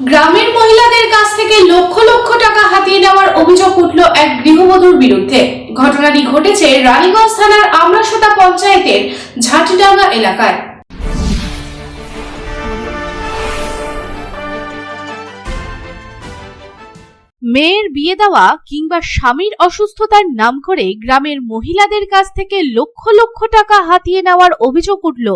গ্রামের মহিলাদের কাছ থেকে লক্ষ লক্ষ টাকা হাতিয়ে নেওয়ার অভিযোগ উঠল এক গৃহবধূর বিরুদ্ধে। ঘটনাটি ঘটেছে রানীগঞ্জ থানার আমরাসোতা পঞ্চায়েতের ঝাঁটিডাঙ্গা এলাকায়। মেয়ের বিয়ে দেওয়া কিংবা স্বামীর অসুস্থতার নাম করে গ্রামের মহিলাদের কাছ থেকে লক্ষ লক্ষ টাকা হাতিয়ে নেওয়ার অভিযোগ উঠল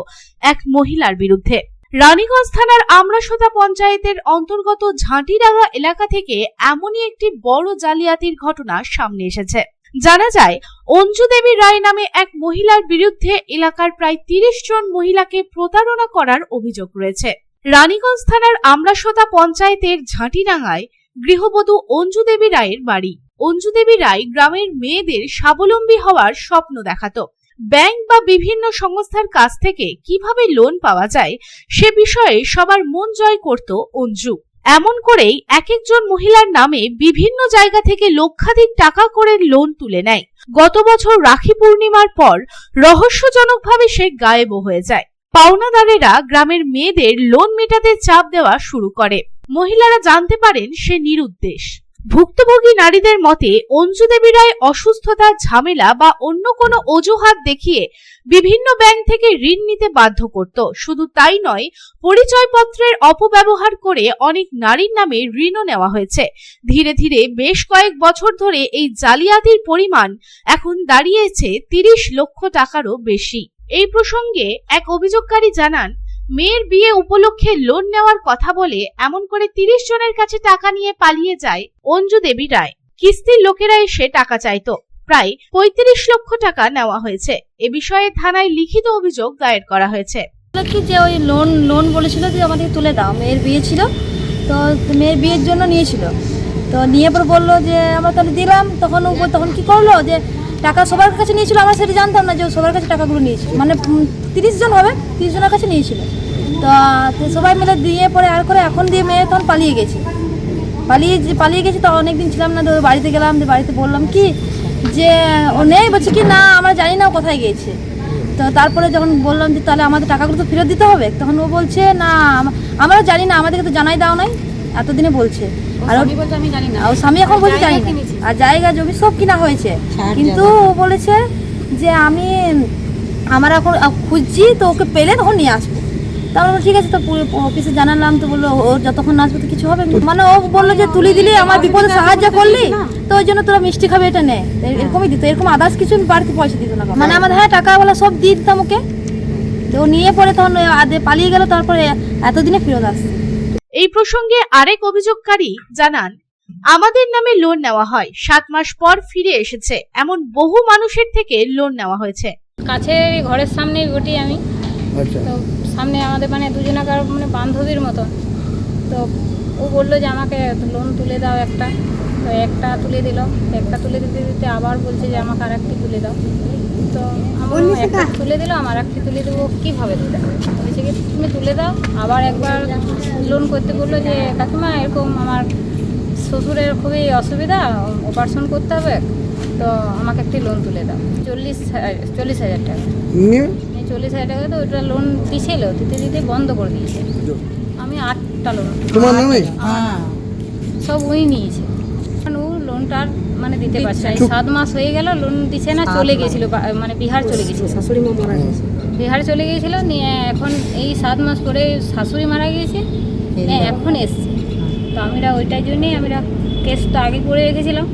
এক মহিলার বিরুদ্ধে। রানীগঞ্জ থানার আমরাসোতা পঞ্চায়েতের অন্তর্গত ঝাঁটিডাঙ্গা এলাকা থেকে এমনই একটি বড় জালিয়াতির ঘটনা সামনে এসেছে। জানা যায়, অঞ্জু দেবী রায় নামে এক মহিলার বিরুদ্ধে এলাকার প্রায় তিরিশ জন মহিলাকে প্রতারণা করার অভিযোগ রয়েছে। রানীগঞ্জ থানার আমরাসোতা পঞ্চায়েতের ঝাঁটিডাঙ্গায় গৃহবধূ অঞ্জু দেবী রায়ের বাড়ি। অঞ্জু দেবী রায় গ্রামের মেয়েদের স্বাবলম্বী হওয়ার স্বপ্ন দেখাতো। ব্যাংক বা বিভিন্ন সংস্থার কাছ থেকে কীভাবে লোন পাওয়া যায়, সে বিষয়ে সবার মন জয় করত অঞ্জু। এমন করেই এক একজন মহিলার নামে বিভিন্ন জায়গা থেকে লক্ষাধিক টাকা করে লোন তুলে নেয়। গত বছর রাখি পূর্ণিমার পর রহস্যজনকভাবে সে গায়েব হয়ে যায়। পাওনাদারেরা গ্রামের মেয়েদের লোন মেটাতে চাপ দেওয়া শুরু করে। মহিলারা জানতে পারেন সে নিরুদ্দেশ। ভুক্তভোগী নারীদের মতে অঞ্জু দেবী রায় অসুস্থতা ঝামেলা বা অন্য কোনো অজুহাত দেখিয়ে বিভিন্ন ব্যাংক থেকে ঋণ নিতে বাধ্য করত। শুধু তাই নয়, পরিচয়পত্রের অপব্যবহার করে অনেক নারীর নামে ঋণও নেওয়া হয়েছে। ধীরে ধীরে বেশ কয়েক বছর ধরে এই জালিয়াতির পরিমাণ এখন দাঁড়িয়েছে তিরিশ লক্ষ টাকারও বেশি। এই প্রসঙ্গে এক অভিযোগকারী জানান মেয়ের বিয়ে উপলক্ষে লোন নেওয়ার কথা বলে এমন করে তিরিশ জনের কাছে টাকা নিয়ে পালিয়ে যায় অঞ্জু দেবী রায়। কিস্তির লোকেরা এসে টাকা চাইতো। প্রায় পঁয়ত্রিশ লক্ষ টাকা নেওয়া হয়েছে। এ বিষয়ে থানায় লিখিত অভিযোগ দায়ের করা হয়েছে। কি যে ওই লোন লোন বলেছিল যে আমাদের তুলে দাও। মেয়ের বিয়ে ছিল, তো মেয়ের বিয়ের জন্য নিয়েছিল। তো নিয়ে পর বলল যে, আমরা তাহলে দিলাম। তখন তখন কি করল যে, টাকা সবার কাছে নিয়েছিল, আমরা সেটা জানতাম না যে সবার কাছে টাকাগুলো নিয়েছিল। মানে তিরিশ জন হবে, তিরিশ জনের কাছে নিয়েছিল। তো সবাই মিলে দিয়ে পরে আর করে এখন দিয়ে মেয়ে তখন পালিয়ে গেছে। পালিয়ে পালিয়ে গেছি তো অনেকদিন ছিলাম না বাড়িতে গেলাম যে বাড়িতে বললাম কি যে ও নেই? বলছে কি না আমরা জানি না কোথায় গিয়েছে। তো তারপরে যখন বললাম যে তাহলে আমাদের টাকাগুলো তো ফেরত দিতে হবে? তখন ও বলছে না আম- আমরা জানি না আমাদেরকে তো জানাই দাও নাই। এতদিনে বলছে। আর ও- আমি জানি না। ও স্বামী এখন বলছে জানি না। আর জায়গা জমি সব কিনা হয়েছে। কিন্তু ও বলেছে যে আমি আমার এখন খুঁজছি তো ওকে পেলে তখন নিয়ে আসব। তারপর ঠিক আছে তো অফিসে জানালাম তো বলল ও যতক্ষণ না আসবে তো কিছু হবে? মানে ও বলল যে তুলি দিলি আমার বিপদে সাহায্য করলি? তো ওই জন্য তোরা মিষ্টি খাবে এটা নে। এরকমই দিত এরকম আদার্স কিছু বাড়তি পয়সা দিত না মানে আমাদের হ্যাঁ টাকাওয়ালা সব দিয়ে দিতাম ওকে। তো ও নিয়ে পরে তখন আদে পালিয়ে গেল তারপরে এতদিনে ফেরত আসছে। এই প্রসঙ্গে আরেক অভিযোগকারী জানান আমাদের নামে লোন নেওয়া হয়। সাত মাস পর ফিরে এসেছে। এমন বহু মানুষের থেকে লোন নেওয়া হয়েছে। কাছের এই ঘরের সামনেই ঘটি আমি। আচ্ছা। তো সামনে আমাদের মানে দুজনাকার মানে বান্ধবীর মতো। তো ও বলল যে আমাকে লোন তুলে দাও একটা। তো একটা তুলে দিল। একটা তুলে দিতে দিতে আবার বলছে যে আমাকে আর একটি তুলে দাও। তো আমার একটা তুলে দিল আমার একটি তুলে দেবো কীভাবে হবে বলছে কি তুমি তুলে দাও। আবার একবার লোন করতে বলল যে কাকিমা এরকম আমার শ্বশুরের খুবই অসুবিধা অপারেশন করতে হবে। তো আমাকে একটি লোন তুলে দাও। চল্লিশ চল্লিশ হাজার টাকা। চল্লিশ হাজার টাকা তো ওটা লোন দিছিল দিতে দিতে বন্ধ করে দিয়েছে। আমি আটটা লোন তোমার নামে? সব উনি নিয়েছে। ও লোনটার মানে দিতে পারছে না। এই সাত মাস হয়ে গেল লোন দিছে না চলে গেছিল মানে বিহার চলে গেছিল। শাশুড়ি মা মারা গেছে। বিহার চলে গিয়েছিল নিয়ে এখন এই সাত মাস পরে শাশুড়ি মারা গিয়েছে এখন এসছে। তো আমরা ওইটার জন্যই আমরা কেস তো আগে করে রেখেছিলাম।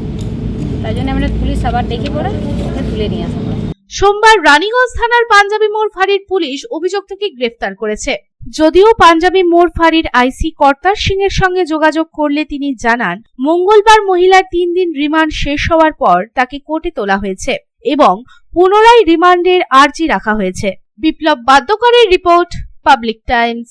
তাই জন্য আমরা পুলিশ আবার ডেকে পড়ে ওকে তুলে নিয়ে আসা হয়। সোমবার রানীগঞ্জ থানার পাঞ্জাবি মোড় ফাঁড়ির পুলিশ অভিযুক্তকে গ্রেফতার করেছে। যদিও পাঞ্জাবি মোড় ফাঁড়ির আইসি কর্তার সিং এর সঙ্গে যোগাযোগ করলে তিনি জানান, মঙ্গলবার মহিলার তিন দিন রিমান্ড শেষ হওয়ার পর তাকে কোর্টে তোলা হয়েছে এবং পুনরায় রিমান্ডের আর্জি রাখা হয়েছে। বিপ্লব বাদ্যকরের রিপোর্ট, পাবলিক টাইমস।